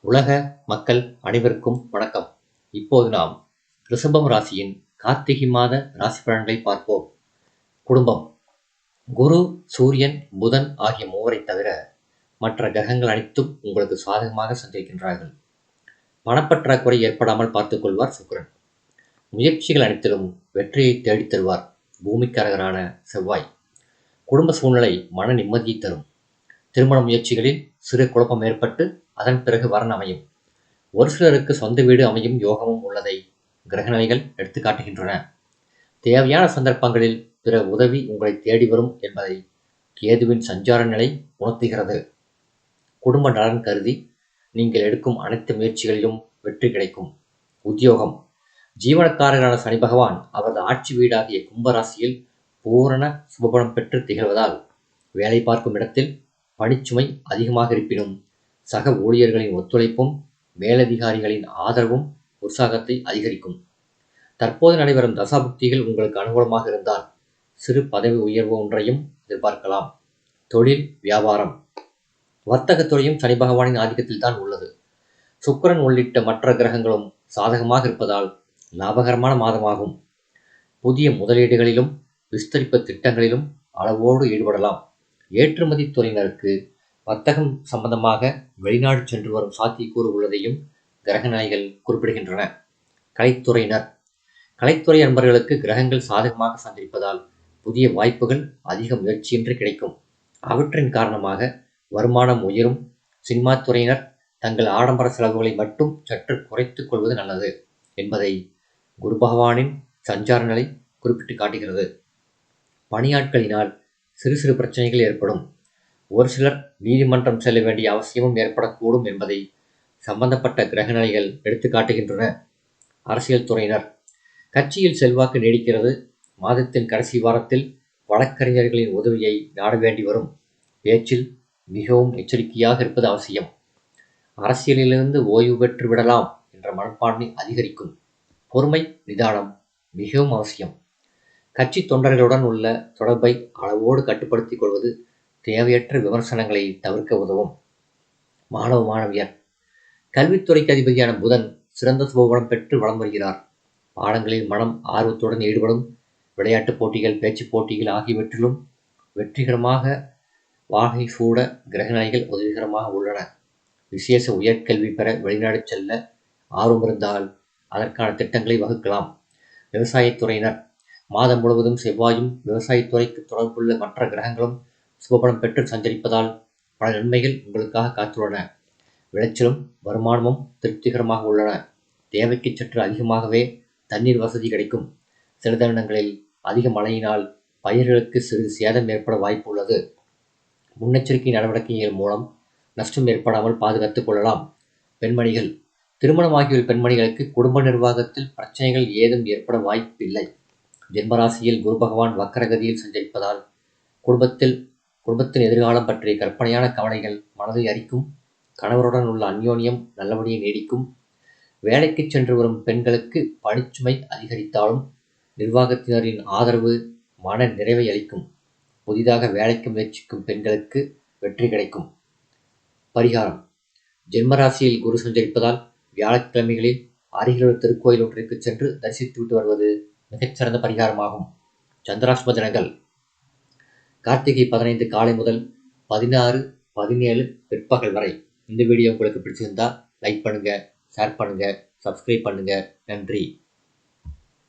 உலக மக்கள் அனைவருக்கும் வணக்கம். இப்போது நாம் ரிஷபம் ராசியின் கார்த்திகை மாத ராசி பலன்களை பார்ப்போம். குடும்பம். குரு சூரியன் புதன் ஆகிய மூவரை தவிர மற்ற கிரகங்கள் அனைத்தும் உங்களுக்கு சாதகமாக சந்திக்கின்றார்கள் பணப்பற்றாக்குறை ஏற்படாமல் பார்த்துக்கொள்வார் சுக்கரன் சுக்கிரன். முயற்சிகள் அனைத்திலும் வெற்றியை தேடித் தருவார் பூமிக்காரகரான செவ்வாய். குடும்ப சூழ்நிலை மன நிம்மதியை தரும். திருமண முயற்சிகளில் சிறு குழப்பம் ஏற்பட்டு அதன் பிறகு வரன் அமையும். ஒரு சிலருக்கு சொந்த வீடு அமையும் யோகமும் உள்ளதை கிரகணவைகள் எடுத்துக்காட்டுகின்றன தேவையான சந்தர்ப்பங்களில் பிற உதவி உங்களை தேடி வரும் என்பதை கேதுவின் சஞ்சார நிலை உணர்த்துகிறது. குடும்ப நலன் கருதி நீங்கள் எடுக்கும் அனைத்து முயற்சிகளிலும் வெற்றி கிடைக்கும். உத்தியோகம். ஜீவனக்காரரான சனி பகவான் அவரது ஆட்சி வீடாகிய கும்பராசியில் பூரண சுபபலம் பெற்று திகழ்வதால் வேலை பார்க்கும் இடத்தில் பணிச்சுமை அதிகமாக இருப்பினும் சக ஊழியர்களின் ஒத்துழைப்பும் மேலதிகாரிகளின் ஆதரவும் உற்சாகத்தை அதிகரிக்கும். தற்போது நடைபெறும் தசாபுக்திகள் உங்களுக்கு அனுகூலமாக இருந்தால் சிறு பதவி உயர்வு ஒன்றையும் எதிர்பார்க்கலாம். தொழில் வியாபாரம். வர்த்தகத்துறையும் சனி பகவானின் ஆதிக்கத்தில் தான் உள்ளது. சுக்கரன் உள்ளிட்ட மற்ற கிரகங்களும் சாதகமாக இருப்பதால் லாபகரமான மாதமாகும். புதிய முதலீடுகளிலும் விஸ்தரிப்பு திட்டங்களிலும் அளவோடு ஈடுபடலாம். ஏற்றுமதி துறையினருக்கு வர்த்தகம் சம்பந்தமாக வெளிநாடு சென்று வரும் சாத்தியக்கூறு உள்ளதையும் கிரகநாய்கள் குறிப்பிடுகின்றன. கலைத்துறையினர். கலைத்துறை நண்பர்களுக்கு கிரகங்கள் சாதகமாக சந்திப்பதால் புதிய வாய்ப்புகள் அதிக முயற்சியின்றி கிடைக்கும். அவற்றின் காரணமாக வருமானம் உயரும். சினிமா துறையினர் தங்கள் ஆடம்பர செலவுகளை மட்டும் சற்று குறைத்துக் கொள்வது நல்லது என்பதை குரு பகவானின் சஞ்சார நிலை குறிப்பிட்டு காட்டுகிறது. பணியாட்களினால் சிறு சிறு பிரச்சனைகள் ஏற்படும். ஒரு சிலர் நீதிமன்றம் செல்ல வேண்டிய அவசியமும் ஏற்படக்கூடும் என்பதை சம்பந்தப்பட்ட கிரகநிலைகள் எடுத்து காட்டுகின்றன. அரசியல் துறையினர் கட்சியில் செல்வாக்கு நீடிக்கிறது. மாதத்தின் கடைசி வாரத்தில் வழக்கறிஞர்களின் உதவியை நாட வேண்டி வரும். பேச்சில் மிகவும் எச்சரிக்கையாக இருப்பது அவசியம். அரசியலிலிருந்து ஓய்வு பெற்று விடலாம் என்ற மனப்பான்மை அதிகரிக்கும். பொறுமை நிதானம் மிகவும் அவசியம். கட்சி தொண்டர்களுடன் உள்ள தொடர்பை அளவோடு கட்டுப்படுத்திக் கொள்வது தேவையற்ற விமர்சனங்களை தவிர்க்க உதவும். மாணவ மாணவியர். கல்வித்துறைக்கு அதிபதியான புதன் சிறந்த சுபகுணம் பெற்று வளம் வருகிறார். பாடங்களில் மனம் ஆர்வத்துடன் ஈடுபடும். விளையாட்டுப் போட்டிகள் பேச்சுப் போட்டிகள் ஆகியவற்றிலும் வெற்றிகரமாக வாகை சூட கிரகநிலைகள் உதவிகரமாக உள்ளன. விசேஷ உயர்கல்வி பெற வெளிநாடு செல்ல ஆர்வம் இருந்தால் அதற்கான திட்டங்களை வகுக்கலாம். விவசாயத்துறையினர். மாதம் முழுவதும் செவ்வாயும் விவசாயத்துறைக்கு தொடர்புள்ள மற்ற கிரகங்களும் சுபபலம் பெற்று சஞ்சரிப்பதால் பல நன்மைகள் உங்களுக்காக காத்துள்ளன. விளைச்சலும் வருமானமும் திருப்திகரமாக உள்ளன. தேவைக்கு சற்று அதிகமாகவே தண்ணீர் வசதி கிடைக்கும். சில தருணங்களில் அதிக மழையினால் பயிர்களுக்கு சிறிது சேதம் ஏற்பட வாய்ப்பு உள்ளது முன்னெச்சரிக்கை நடவடிக்கைகள் மூலம் நஷ்டம் ஏற்படாமல் பாதுகாத்துக் கொள்ளலாம். பெண்மணிகள் திருமணமாகியுள்ள பெண்மணிகளுக்கு குடும்ப நிர்வாகத்தில் பிரச்சனைகள் ஏதும் ஏற்பட வாய்ப்பில்லை. ஜென்மராசியில் குரு பகவான் வக்கரகதியில் சஞ்சரிப்பதால் குடும்பத்தில் குடும்பத்தின் எதிர்காலம் பற்றிய கற்பனையான கவலைகள் மனதை அரிக்கும் கணவருடன் உள்ள அந்யோன்யம் நல்லபடியை நீடிக்கும் வேலைக்கு சென்று வரும் பெண்களுக்கு பணிச்சுமை அதிகரித்தாலும் நிர்வாகத்தினரின் ஆதரவு மன நிறைவை அளிக்கும். புதிதாக வேலைக்கு முயற்சிக்கும் பெண்களுக்கு வெற்றி கிடைக்கும். பரிகாரம். ஜென்மராசியில் குரு சஞ்சரிப்பதால் வியாழக்கிழமைகளில் அருகிலுள்ள திருக்கோயில் ஒன்றிற்கு சென்று தரிசித்துவிட்டு வருவது மிகச்சிறந்த பரிகாரமாகும். சந்திராஷ்ம தினங்கள். கார்த்திகை பதினைந்து காலை முதல் பதினாறு பதினேழு பிற்பகல் வரை இந்த வீடியோ உங்களுக்கு பிடிச்சிருந்தா லைக் பண்ணுங்கள் ஷேர் பண்ணுங்கள் சப்ஸ்கிரைப் பண்ணுங்கள் நன்றி.